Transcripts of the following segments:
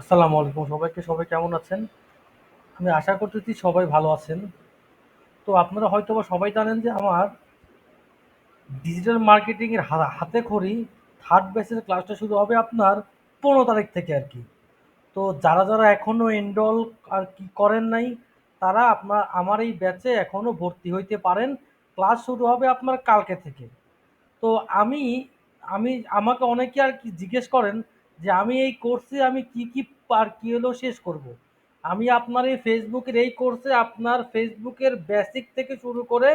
আসসালামু আলাইকুম। সবাইকে সবাই কেমন আছেন? আমি আশা করতেছি সবাই ভালো আছেন। তো আপনারা হয়তো বা সবাই জানেন যে আমার ডিজিটাল মার্কেটিং এর হাতে খড়ি থার্ড ব্যাচের ক্লাসটা শুরু হবে আপনার পনেরো তারিখ থেকে আর কি। তো যারা যারা এখনও এনরোল আর কি করেন নাই, তারা আপনার, আমার এই ব্যাচে এখনও ভর্তি হইতে পারেন। ক্লাস শুরু হবে আপনার কালকে থেকে। তো আমি আমি, আমাকে অনেকে আর কি জিজ্ঞেস করেন যে আমি এই কোর্সে আমি কি কি আর কি হলো শেষ করব। আমি আপনার এই ফেসবুকের এই কোর্সে আপনার ফেসবুকের বেসিক থেকে শুরু করে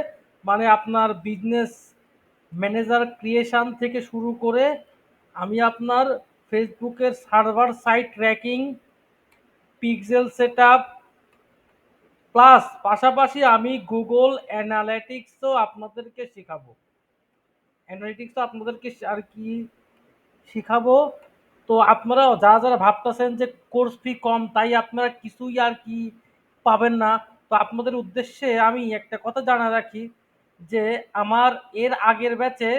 মানে আপনার বিজনেস ম্যানেজার ক্রিয়েশন থেকে শুরু করে, আমি আপনার ফেসবুকের server side tracking pixel set up plus পাশাপাশি আমি গুগল অ্যানালিটিক্সও আপনাদেরকে শেখাবো অ্যানালিটিক্সও আপনাদেরকে আর কি শিখাবো তো আপনারা যারা যারা ভাবতেছেন যে কোর্স ফি কম, তাই আপনারা কিছুই আর কি পাবেন না। তো আপনাদের উদ্দেশ্যে আমি একটা কথা জানা রাখি যে আমার এর আগের ব্যাচে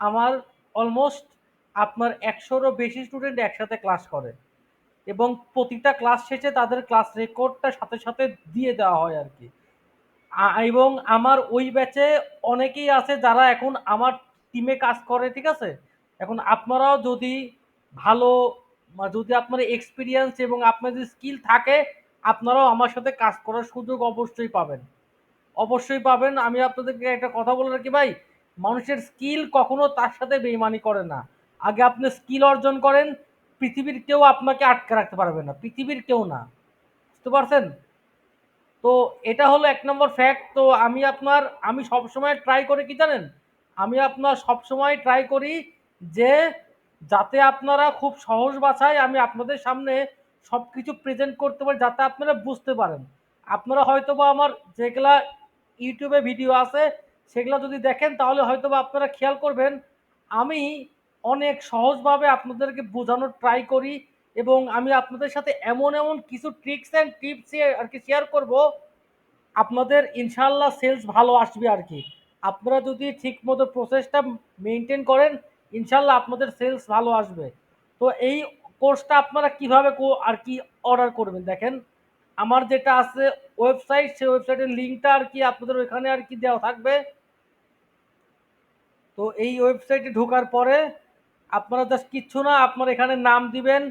আমার অলমোস্ট আপনার একশোরও বেশি স্টুডেন্ট একসাথে ক্লাস করে এবং প্রতিটা ক্লাস শেষে তাদের ক্লাস রেকর্ডটা সাথে সাথে দিয়ে দেওয়া হয় আর কি। এবং আমার ওই ব্যাচে অনেকেই আছে যারা এখন আমার টিমে কাজ করে, ঠিক আছে? এখন আপনারাও যদি ভালো যদি আপনার এক্সপিরিয়েন্স এবং আপনার যদি স্কিল থাকে, আপনারাও আমার সাথে কাজ করার সুযোগ অবশ্যই পাবেন। অবশ্যই পাবেন। আমি আপনাদেরকে একটা কথা বলে রাখি ভাই, মানুষের স্কিল কখনো তার সাথে বেইমানি করে না। আগে আপনি স্কিল অর্জন করেন, পৃথিবীর কেউ আপনাকে আটকে রাখতে পারবে না, পৃথিবীর কেউ না। বুঝতে পারছেন? তো এটা হলো এক নম্বর ফ্যাক্ট তো আমি আপনার, আমি সবসময় ট্রাই করি কি জানেন? আমি আপনার সবসময় ট্রাই করি যে যাতে আপনারা খুব সহজ ভাষায় আমি আপনাদের সামনে সব কিছু প্রেজেন্ট করতে পারি, যাতে আপনারা বুঝতে পারেন। আপনারা হয়তো বা আমার যেগুলা ইউটিউবে ভিডিও আছে, সেগুলো যদি দেখেন, তাহলে হয়তো বা আপনারা খেয়াল করবেন, আমি অনেক সহজভাবে আপনাদেরকে বোঝানোর ট্রাই করি এবং আমি আপনাদের সাথে এমন এমন কিছু ট্রিক্স অ্যান্ড টিপস আর কি শেয়ার করব, আপনাদের ইনশাল্লাহ সেলস ভালো আসবে আর কি। আপনারা যদি ঠিকমতো প্রসেসটা মেনটেন করেন ইনশাল্লাহ আপনাদের সেলস ভালো আসবে। তো এই কোর্সটা আপনারা কীভাবে আর কি অর্ডার করবেন দেখেন। আমার যেটা আছে ওয়েবসাইট সেই ওয়েবসাইটের লিঙ্কটা আর কি আপনাদের ওইখানে আর কি দেওয়া থাকবে। তো এই ওয়েবসাইটে ঢোকার পরে আপনারা জাস্ট কিচ্ছু না, আপনার এখানে নাম দিবেন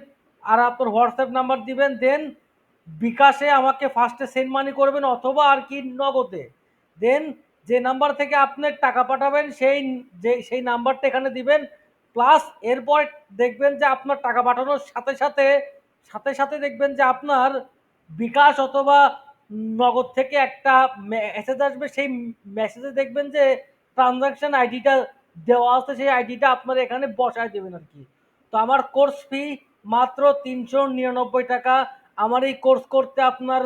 আর আপনার হোয়াটসঅ্যাপ নাম্বার দিবেন দেন বিকাশে আমাকে ফার্স্টে সেন্ড মানি করবেন অথবা আর কি নগদে। দেন যে নাম্বার থেকে আপনি টাকা পাঠাবেন, সেই, যে, সেই নাম্বারটা এখানে দিবেন প্লাস এরপর দেখবেন যে আপনার টাকা পাঠানোর সাথে সাথে সাথে সাথে দেখবেন যে আপনার বিকাশ অথবা নগদ থেকে একটা মেসেজ আসবে, সেই মেসেজে দেখবেন যে ট্রানজাকশন আইডিটা দেওয়া আছে, সেই আইডিটা আপনারা এখানে বসায় দেবেন আর কি। তো আমার কোর্স ফি মাত্র তিনশো নিরানব্বই টাকা। আমার এই কোর্স করতে আপনার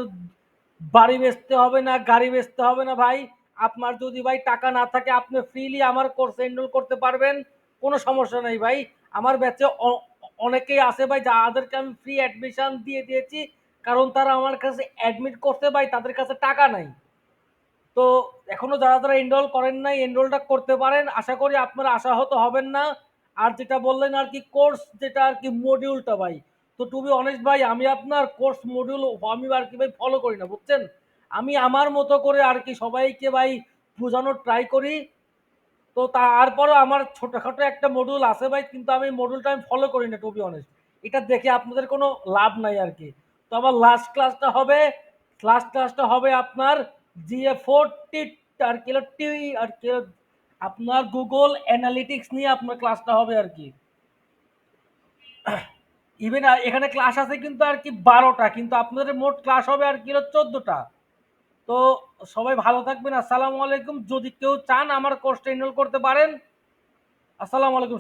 বাড়ি বেচতে হবে না, গাড়ি বেচতে হবে না ভাই। আপনার যদি ভাই টাকা না থাকে, আপনি ফ্রিলি আমার কোর্সে এনরোল করতে পারবেন। কোনো সমস্যা নেই ভাই। আমার ব্যাচে অনেকেই আছে ভাই যাদেরকে আমি ফ্রি অ্যাডমিশন দিয়ে দিয়েছি, কারণ তারা আমার কাছে অ্যাডমিট করতে ভাই, তাদের কাছে টাকা নাই। তো এখনও যারা যারা এনরোল করেন নাই এনরোলটা করতে পারেন। আশা করি আপনারা আশাহত হবেন না। আর যেটা বললেন আর কি কোর্স যেটা আর কি মডিউলটা ভাই। তো টু বি অনেস্ট ভাই, আমি আপনার কোর্স মডিউল আমি আর কি ভাই ফলো করি না, বুঝছেন? আমি আমার মতো করে আর কি সবাইকে ভাই বোঝানোর ট্রাই করি। তো তারপরেও আমার ছোটোখাটো একটা মডিউল আছে ভাই, কিন্তু আমি মডিউলটা আমি ফলো করি না টু বি অনেস্ট এটা দেখে আপনাদের কোনো লাভ নাই আর কি। তো আমার লাস্ট ক্লাসটা হবে লাস্ট ক্লাসটা হবে আপনার জিএ ফোরটি আর কি টি আর কি, আপনার গুগল অ্যানালিটিক্স নিয়ে আপনার ক্লাসটা হবে আর কি। ইভেন এখানে ক্লাস আছে কিন্তু আর কি বারোটা, কিন্তু আপনাদের মোট ক্লাস হবে আর কি হলো চোদ্দোটা। তো সবাই ভালো থাকবেন। আসসালামু আলাইকুম। যদি কেউ চান আমার কোর্সটা এনরোল করতে পারেন। আসসালামু আলাইকুম